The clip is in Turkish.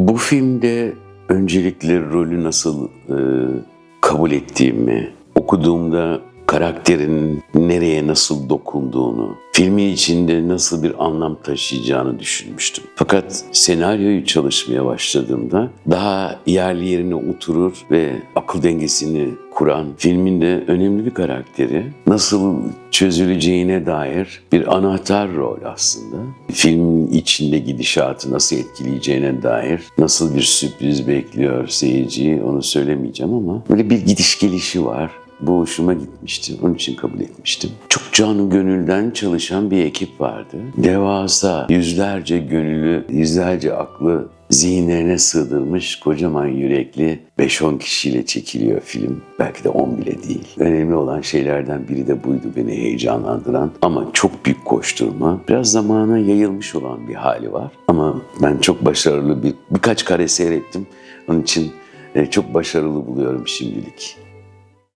Bu filmde öncelikle rolü nasıl e, kabul ettiğimi, okuduğumda karakterin nereye nasıl dokunduğunu, filmin içinde nasıl bir anlam taşıyacağını düşünmüştüm. Fakat senaryoyu çalışmaya başladığımda daha yerli yerine oturur ve akıl dengesini kuran filmin de önemli bir karakteri nasıl çözüleceğine dair bir anahtar rol aslında. Filmin içinde gidişatı nasıl etkileyeceğine dair nasıl bir sürpriz bekliyor seyirciyi onu söylemeyeceğim ama böyle bir gidiş gelişi var. Bu hoşuma gitmişti. Onun için kabul etmiştim. Çok canı gönülden çalışan bir ekip vardı. Devasa, yüzlerce gönüllü, yüzlerce aklı zihinlerine sığdırmış kocaman yürekli 5-10 kişiyle çekiliyor film. Belki de 10 bile değil. Önemli olan şeylerden biri de buydu beni heyecanlandıran. Ama çok büyük koşturma. Biraz zamana yayılmış olan bir hali var. Ama ben çok başarılı bir birkaç kare seyrettim. Onun için e, çok başarılı buluyorum şimdilik.